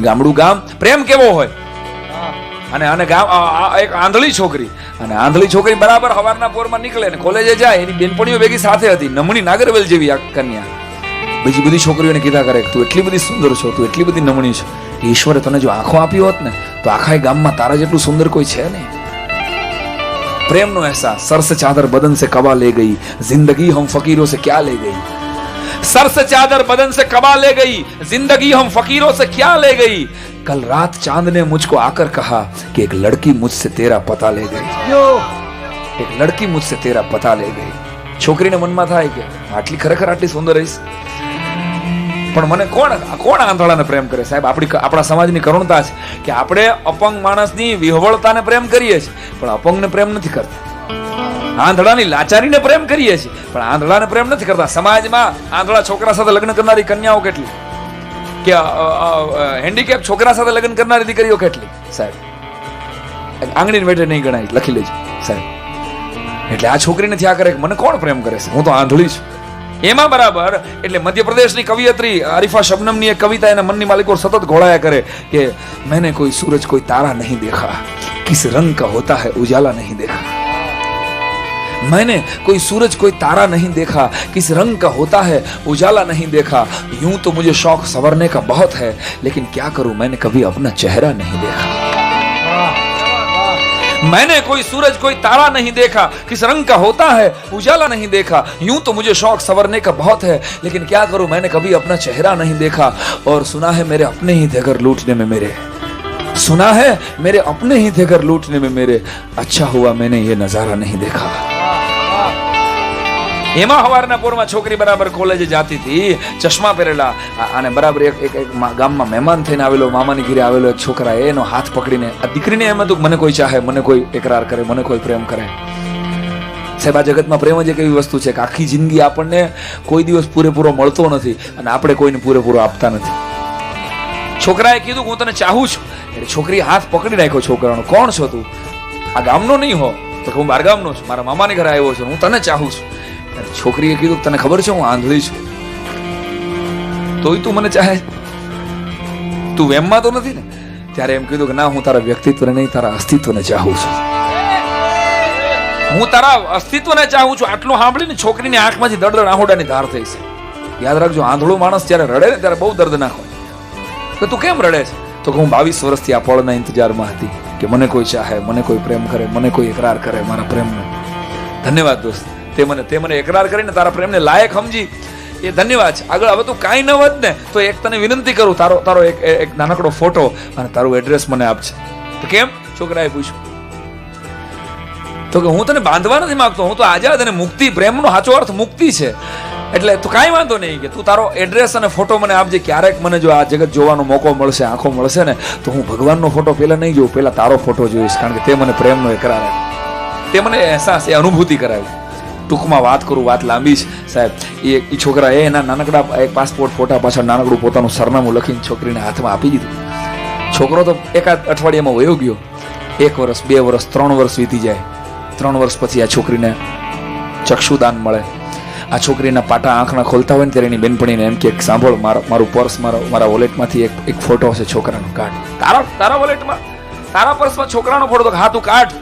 ગામડું ગામ પ્રેમ કેવો હોય? અને અને ગામ એક આંધળી છોકરી. અને આંધળી છોકરી બરાબર હવારના પોરમાં નીકળે ને કોલેજે જાય એની બેનપણીઓ ભેગી સાથે હતી નમણી નાગરવેલ જેવી આ કન્યા. બીજી બધી છોકરીઓને કીધા કરે તું એટલી બધી સુંદર છો તું એટલી બધી નમણી છો. ઈશ્વરે તને જો આંખો આપી હોત ને તો આખા ગામમાં તારા જેટલું સુંદર કોઈ છે નહીં. પ્રેમનો અહેસાસ સરસ ચાદર બદન સે કવા લે ગઈ જિંદગી હમ ફકીરો સે ક્યાં લે ગઈ. सर से चादर बदन से कबा ले गई जिंदगी हम फकीरों से क्या ले गई? कल रात चांद ने मुझको आकर कहा कि एक लड़की मुझसे तेरा पता ले गई। એક લડકી મુજસે તેરા પતા લઈ ગઈ છોકરીને મનમાં થાય કે આટલી ખરેખર આટલી સુંદર હઈશ પણ મને કોણ કોણ આંધળાને પ્રેમ કરે? સાહેબ આપણી આપણા સમાજની કરુણતા છે કે આપણે અપંગ માણસની વિહવળતાને પ્રેમ કરીએ છીએ પણ અપંગને પ્રેમ નથી કરતા. આંધળાની લાચારીને પ્રેમ કરીએ છીએ. પણ આંધળાને પ્રેમ નથી કરતા. સમાજમાં આંધળા છોકરા સાથે લગ્ન કરનારી કન્યાઓ કેટલી? કે હેન્ડીકેપ છોકરા સાથે લગ્ન કરનારી દીકરીઓ કેટલી? સાહેબ, આંગળીને વેઠે નહીં ગણાય. લખી લેજો. સાહેબ, એટલે આ છોકરીને થયા કરે મને કોણ પ્રેમ કરે છે? હું તો આંધળી છું. એમાં બરાબર, એટલે મધ્યપ્રદેશની કવિયત્રી આરિફા શબનમની એક કવિતા એના મનની માલિકો સતત ઘોળાયા કરે કે, મેને કોઈ સૂરજ કોઈ તારા નહીં દેખા. કિસ રંગ કા હોતા હૈ ઉજાલા નહીં દેખા. मैंने कोई सूरज, कोई तारा नहीं देखा, किस रंग का होता है, उजाला नहीं देखा। यूँ तो मुझे शौक संवरने का बहुत है, लेकिन क्या करूँ, मैंने कभी अपना चेहरा नहीं देखा। मैंने कोई सूरज, कोई तारा नहीं देखा, किस रंग का होता है, उजाला नहीं देखा। यूँ तो मुझे शौक संवरने का बहुत है, लेकिन क्या करूँ, मैंने कभी अपना चेहरा नहीं देखा। और सुना है मेरे अपने ही थे लूटने में मेरे। सुना है मेरे अपने ही घर लूटने में मेरे। अच्छा हुआ मैंने ये नज़ारा नहीं देखा। એમાં હવારના પોરમાં છોકરી બરાબર કોલેજે જાતી હતી. ચશ્મા પહેરેલા. અને બરાબર એક એક ગામમાં મહેમાન થઈને આવેલો, મામાની ઘીરે આવેલો એક છોકરા એનો હાથ પકડીને આ દીકરીને એમ હતું મને કોઈ ચાહે, મને કોઈ એકરાર કરે, મને કોઈ પ્રેમ કરે. સાહેબ, આ જગતમાં પ્રેમ જ એક એવી વસ્તુ છે કે આખી જિંદગી આપણને કોઈ દિવસ પૂરેપૂરો મળતો નથી અને આપણે કોઈને પૂરેપૂરો આપતા નથી. છોકરાએ કીધું હું તને ચાહું છું. છોકરીએ હાથ પકડી નાખ્યો છોકરાનો. કોણ છો તું? આ ગામનો નહીં હો. તો હું બાર ગામનો છું. મારા મામાની ઘરે આવ્યો છું હું તને ચાહું છું. છોકરીએ કીધું તને ખબર છે હું આંધળી છું? તોય તું મને ચાહે. તું વેમમાં તો નથી ને? ત્યારે એમ કીધું કે ના, હું તારા વ્યક્તિત્વને નહીં, તારા અસ્તિત્વને ચાહું છું. હું તારા અસ્તિત્વને ચાહું છું. આટલું સાંભળીને છોકરીની આંખમાંથી દળદળ આહોડાની ધાર થઈ છે. યાદ રાખજો, આંધળો માણસ જ્યારે રડે ને ત્યારે બહુ દર્દનાક હોય. કે તું કેમ રડે છે? તો કે હું બાવીસ વર્ષથી આ પળના ઇંતજારમાં હતી કે મને કોઈ ચાહે, મને કોઈ પ્રેમ કરે, મને કોઈ એકરાર કરે, મારા પ્રેમનો. ધન્યવાદ દોસ્ત. તે મને તે મને એકરાર કરીને તારા પ્રેમને લાયક સમજી. એ ધન્યવાદ છે. આગળ હવે તું કાંઈ ન વધ ને, તો એક તને વિનંતી કરું, તારો તારો એક એક નાનકડો ફોટો અને તારું એડ્રેસ મને આપજે. તો કેમ? છોકરાએ પૂછ્યું. તો કે હું તને બાંધવા નથી માગતો, હું તો આઝાદ અને મુક્તિ પ્રેમનો સાચો અર્થ મુક્તિ છે. એટલે તું કાંઈ વાંધો નહીં કે તું તારો એડ્રેસ અને ફોટો મને આપજે, ક્યારેક મને જો આ જગત જોવાનો મોકો મળશે, આંખો મળશે ને, તો હું ભગવાનનો ફોટો પહેલાં નહીં જોઉં, પહેલાં તારો ફોટો જોઈશ, કારણ કે તે મને પ્રેમનો એકરાર તે મને અહેસાસ, એ અનુભૂતિ કરાવી. ટૂંકમાં વાત કરું, વાત લાંબી છે. સાહેબ, એ એ છોકરા એ એના નાનકડા એક પાસપોર્ટ ફોટા પાછળ નાનકડું પોતાનું સરનામું લખીને છોકરીને હાથમાં આપી દીધું. છોકરો તો એકાદ અઠવાડિયામાં વયો ગયો. એક વર્ષ, બે વર્ષ, ત્રણ વર્ષ વીતી જાય. ત્રણ વર્ષ પછી આ છોકરીને ચક્ષુદાન મળે. આ છોકરીના પાટા આંખના ખોલતા હોય ને ત્યારે એની બેનપણીને એમ કે સાંભળ, મારો મારું પર્સ મારો મારા વોલેટમાંથી એક એક ફોટો છે છોકરાનો. કાઢ. તારા તારા વોલેટમાં તારા પર્સમાં છોકરાનો ફોટો તો હા, તું કાઢ.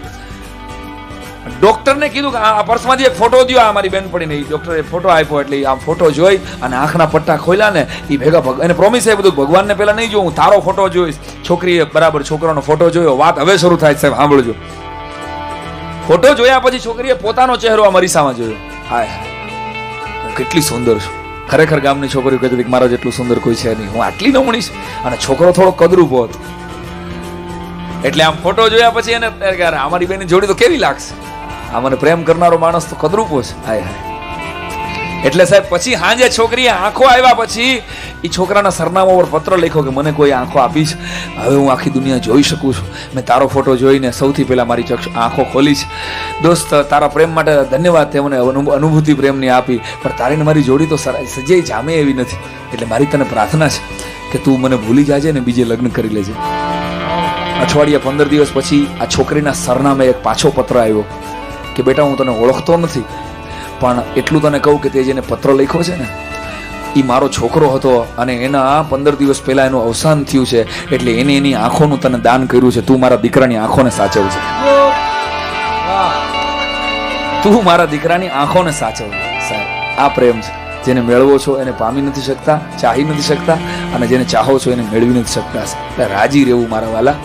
ડોક્ટરને કીધું કે આ પર્સમાંથી એક ફોટો દ્યો, આ મારી બેનપણીને. ઈ ડોક્ટરે ફોટો આપ્યો એટલે આ ફોટો જોઈ અને આંખના પટ્ટા ખોલ્યા ને એ ભેગા ભગ એને પ્રોમિસ એ બધું ભગવાનને પહેલાં નહીં જોઉં તારો ફોટો જોઈશ. છોકરીએ બરાબર છોકરાનો ફોટો જોયો. વાત હવે શરૂ થાય સાહેબ, સાંભળજો. ફોટો જોયા પછી છોકરીએ પોતાનો ચહેરો આ મરીસામાં જોયો. હાય હું કેટલી સુંદર છું. ખરેખર ગામની છોકરીઓ કહેતી હતી કે મારા જેટલું સુંદર કોઈ છે નહીં. હું આટલી નમણી છું. અને છોકરો થોડો કદરૂપો હતો. એટલે આમ ફોટો જોયા પછી એને અમારી બેની જોડી તો કેવી લાગશે? આ મને પ્રેમ કરનારો માણસ તો કદરૂપો છે. હાય હાય. એટલે સાહેબ, પછી હાંજે છોકરીએ આંખો આવ્યા પછી એ છોકરાના સરનામા પર પત્ર લખ્યો કે મને કોઈ આંખો આપીશ હવે હું આખી દુનિયા જોઈ શકું છું. મેં તારો ફોટો જોઈને સૌથી પહેલા મારી ચક્ષ આંખો ખોલી છે. દોસ્ત, તારા પ્રેમ માટે ધન્યવાદ. તે મને અનુભૂતિ પ્રેમની આપી. પણ તારી ને મારી જોડી તો સજે જામે એવી નથી. એટલે મારી તને પ્રાર્થના છે કે તું મને ભૂલી જાજે ને બીજે લગ્ન કરી લેજે. અઠવાડિયા પંદર દિવસ પછી આ છોકરીના સરનામે એક પાછો પત્ર આવ્યો કે, બેટા, હું તને ઓળખતો નથી, પણ એટલું તને કહું કે તે જેને પત્ર લખ્યો છે ને એ મારો છોકરો હતો અને એના પંદર દિવસ પહેલા એનું અવસાન થયું છે, એટલે એને એની આંખોનું તને દાન કર્યું છે, તું મારા દીકરાની આંખોને સાચવજે તું મારા દીકરાની આંખોને સાચવજે સાહેબ. આ પ્રેમ છે. જેને મેળવો છો એને પામી નથી શકતા, ચાહી નથી શકતા, અને જેને ચાહો છો એને મેળવી નથી શકતા રાજી રહેવું મારા વાલા.